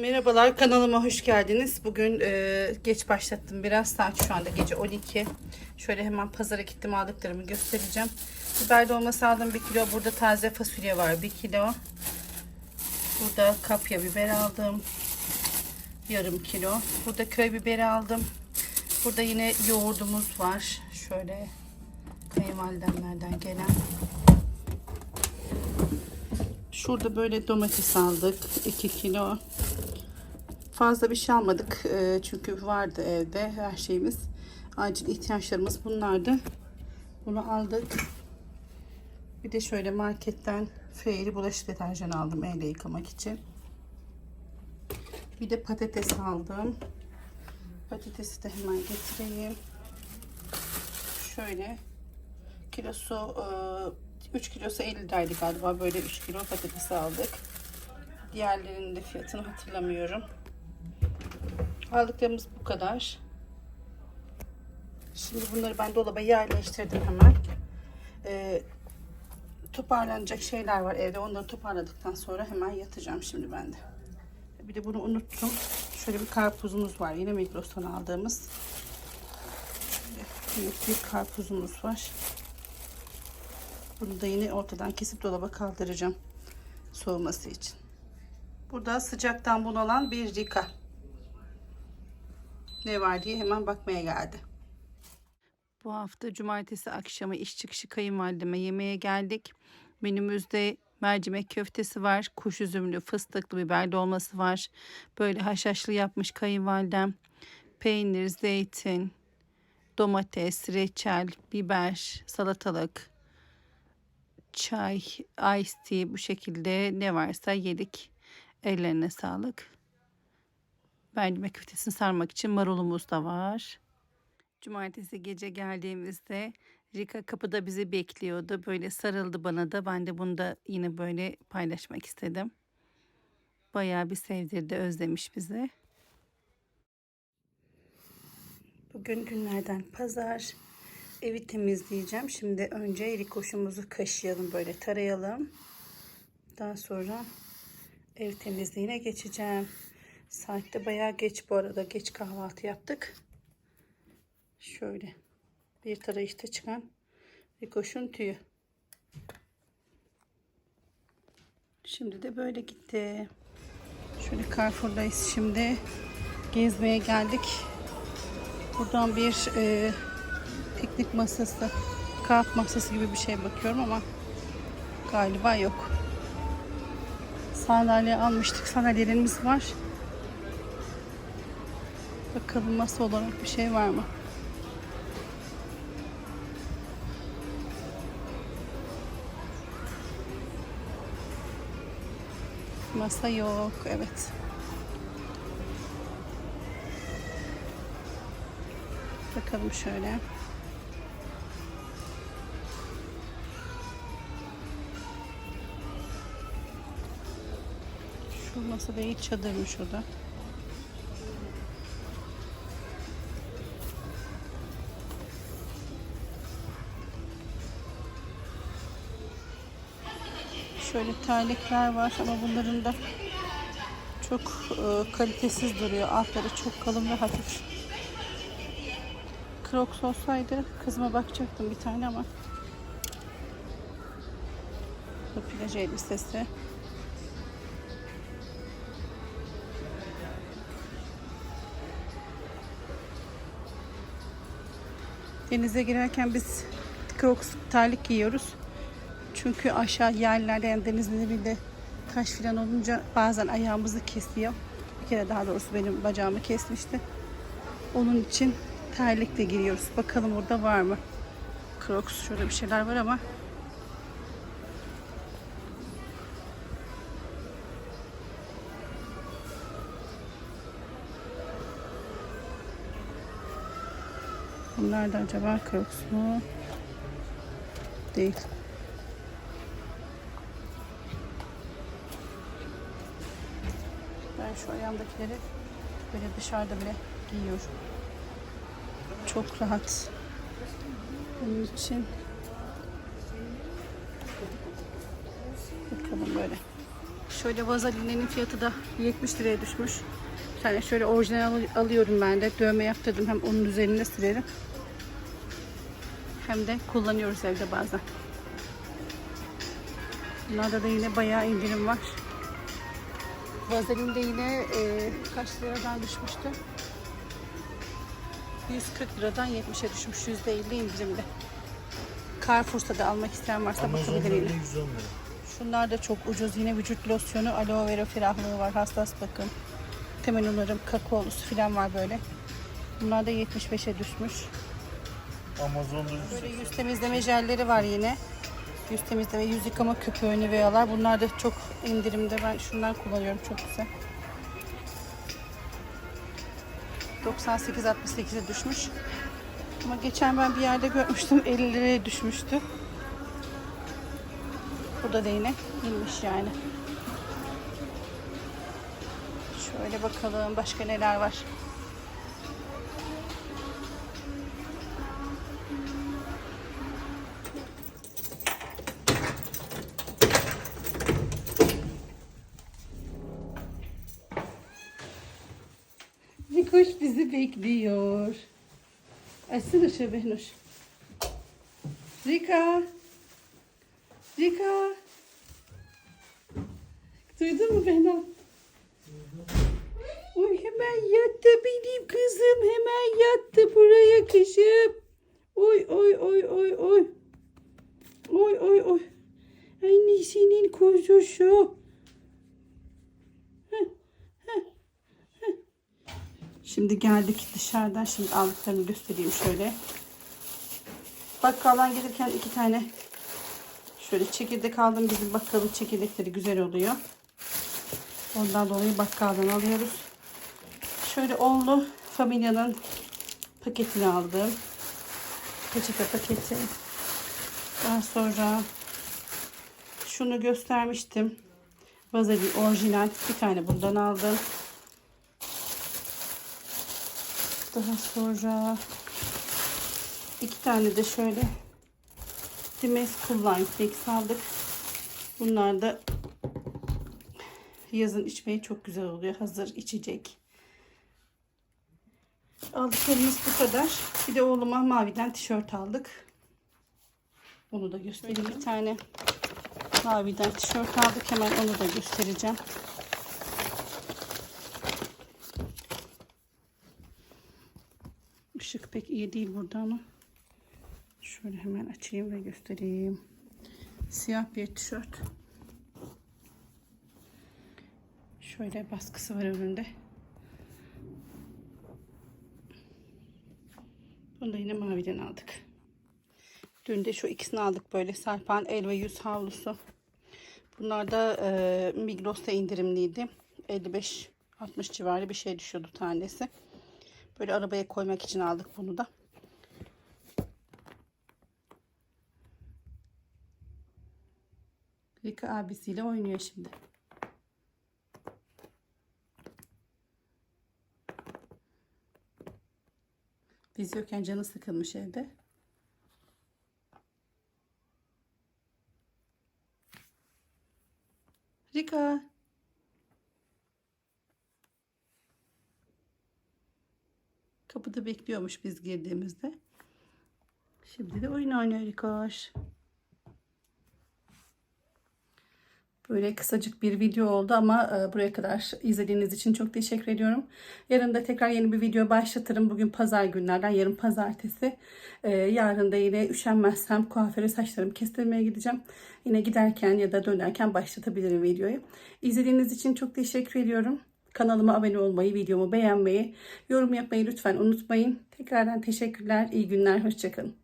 Merhabalar kanalıma hoş geldiniz. Bugün e, geç başlattım biraz saat şu anda gece 12. Şöyle hemen pazara gittim aldıklarımı göstereceğim. Biber dolması aldım 1 kilo. Burada taze fasulye var 1 kilo. Burada kapya biber aldım. Yarım kilo. Burada köy biberi aldım. Burada yine yoğurdumuz var. Şöyle kayınvalidemlerden gelen. Şurada böyle domates aldık. 2 kilo. Fazla bir şey almadık. Ee, çünkü vardı evde her şeyimiz. Acil ihtiyaçlarımız bunlardı. Bunu aldık. Bir de şöyle marketten Fairy bulaşık deterjanı aldım elle yıkamak için. Bir de patates aldım. Patatesi de hemen getireyim. Şöyle kilosu 3 kilosu 50 liraydı galiba. Böyle 3 kilo patates aldık. Diğerlerinin de fiyatını hatırlamıyorum. Aldıklarımız bu kadar. Şimdi bunları ben dolaba yerleştirdim hemen. Ee, toparlanacak şeyler var evde. Onları toparladıktan sonra hemen yatacağım şimdi ben de. Bir de bunu unuttum. Şöyle bir karpuzumuz var. Yine Migros'tan aldığımız. Büyük bir karpuzumuz var. Bunu da yine ortadan kesip dolaba kaldıracağım. Soğuması için. Burada sıcaktan bunalan bir rika. Ne var diye hemen bakmaya geldi. Bu hafta cumartesi akşamı iş çıkışı kayınvalideme yemeğe geldik. Menümüzde mercimek köftesi var. Kuş üzümlü fıstıklı biber dolması var. Böyle haşhaşlı yapmış kayınvalidem. Peynir, zeytin, domates, reçel, biber, salatalık, çay, ice tea bu şekilde ne varsa yedik. Ellerine sağlık. Mercimek köftesini sarmak için marulumuz da var. Cumartesi gece geldiğimizde Rika kapıda bizi bekliyordu. Böyle sarıldı bana da. Ben de bunu da yine böyle paylaşmak istedim. Bayağı bir sevdirdi, özlemiş bizi. Bugün günlerden pazar. Evi temizleyeceğim. Şimdi önce rikoşumuzu kaşıyalım, böyle tarayalım. Daha sonra ev temizliğine geçeceğim. Saatte bayağı geç bu arada. Geç kahvaltı yaptık. Şöyle bir tarayışta çıkan rikoşun tüyü. Şimdi de böyle gitti. Şöyle Carrefour'dayız şimdi. Gezmeye geldik. Buradan bir e, piknik masası, kahvaltı masası gibi bir şey bakıyorum ama galiba yok. Sandalye almıştık. Sandalyelerimiz var. Bakalım masa olarak bir şey var mı? Masa yok. Evet. Bakalım şöyle. Şu masa değil çadırmış o da. Şöyle terlikler var ama bunların da çok e, kalitesiz duruyor. Altları çok kalın ve hafif. Crocs olsaydı kızıma bakacaktım bir tane ama bu plaj elbisesi. Denize girerken biz Crocs terlik giyiyoruz. Çünkü aşağı yerlerde yani denizin dibinde taş falan olunca bazen ayağımızı kesiyor. Bir kere daha doğrusu benim bacağımı kesmişti. Onun için terlikle giriyoruz. Bakalım orada var mı? Crocs şöyle bir şeyler var ama Bunlar da acaba Crocs mu? Değil. Ben şu ayağımdakileri böyle dışarıda bile giyiyorum. Çok rahat. Onun için bakalım böyle. Şöyle vazelinlerin fiyatı da 70 liraya düşmüş. Bir tane şöyle orijinal al- alıyorum ben de. Dövme yaptırdım. Hem onun üzerine sürerim. Hem de kullanıyoruz evde bazen. Bunlarda da yine bayağı indirim var. Vazelin de yine e, kaç liradan düşmüştü? 140 liradan 70'e düşmüş. %50 indirimde. Carrefour'da da almak isteyen varsa Amazon'da bakabilir yine. 110 lira. Şunlar da çok ucuz. Yine vücut losyonu, aloe vera ferahlığı var. Hassas bakım. Temel onarım, kakaolusu falan var böyle. Bunlar da 75'e düşmüş. Amazon'da 100 Böyle yüz temizleme jelleri var yine. Yüz temizleme, yüz yıkama köpüğü Nivea'lar. Bunlar da çok indirimde. Ben şundan kullanıyorum. Çok güzel. 98-68'e düşmüş. Ama geçen ben bir yerde görmüştüm. 50 liraya düşmüştü. Bu da yine inmiş yani. Şöyle bakalım başka neler var. Nikoş bizi bekliyor. Açsana şu Behnuş. Rika. Rika. Duydun mu Behna? Uy hemen yattı benim kızım. Hemen yattı buraya kışım. Oy oy oy oy oy. Oy oy oy. Annesinin kuzusu. Şimdi geldik dışarıdan. Şimdi aldıklarımı göstereyim şöyle. Bakkaldan gelirken iki tane şöyle çekirdek aldım. Bizim bakkalın çekirdekleri güzel oluyor. Ondan dolayı bakkaldan alıyoruz. Şöyle onlu familyanın paketini aldım. Peçete paketi. Daha sonra şunu göstermiştim. Vazelin orijinal bir tane bundan aldım. Daha sonra iki tane de şöyle Dimes Line Flex aldık. Bunlar da yazın içmeye çok güzel oluyor. Hazır içecek. Aldıklarımız bu kadar. Bir de oğluma maviden tişört aldık. Onu da göstereyim. Bir tane maviden tişört aldık. Hemen onu da göstereceğim. Işık pek iyi değil burada ama. Şöyle hemen açayım ve göstereyim. Siyah bir tişört. Şöyle baskısı var önünde. Bunu da yine maviden aldık. Dün de şu ikisini aldık böyle Sarpan el ve yüz havlusu. Bunlar da e, Migros'ta indirimliydi. 55-60 civarı bir şey düşüyordu tanesi. Böyle arabaya koymak için aldık bunu da. Rika abisiyle oynuyor şimdi. Biz yokken canı sıkılmış evde. Rika. Kapıda bekliyormuş biz girdiğimizde. Şimdi de oyun oynuyor Rikoş. Böyle kısacık bir video oldu ama e, buraya kadar izlediğiniz için çok teşekkür ediyorum. Yarın da tekrar yeni bir video başlatırım. Bugün pazar günlerden, yarın pazartesi. E, yarın da yine üşenmezsem kuaföre saçlarımı kestirmeye gideceğim. Yine giderken ya da dönerken başlatabilirim videoyu. İzlediğiniz için çok teşekkür ediyorum. Kanalıma abone olmayı, videomu beğenmeyi, yorum yapmayı lütfen unutmayın. Tekrardan teşekkürler, iyi günler, hoşçakalın.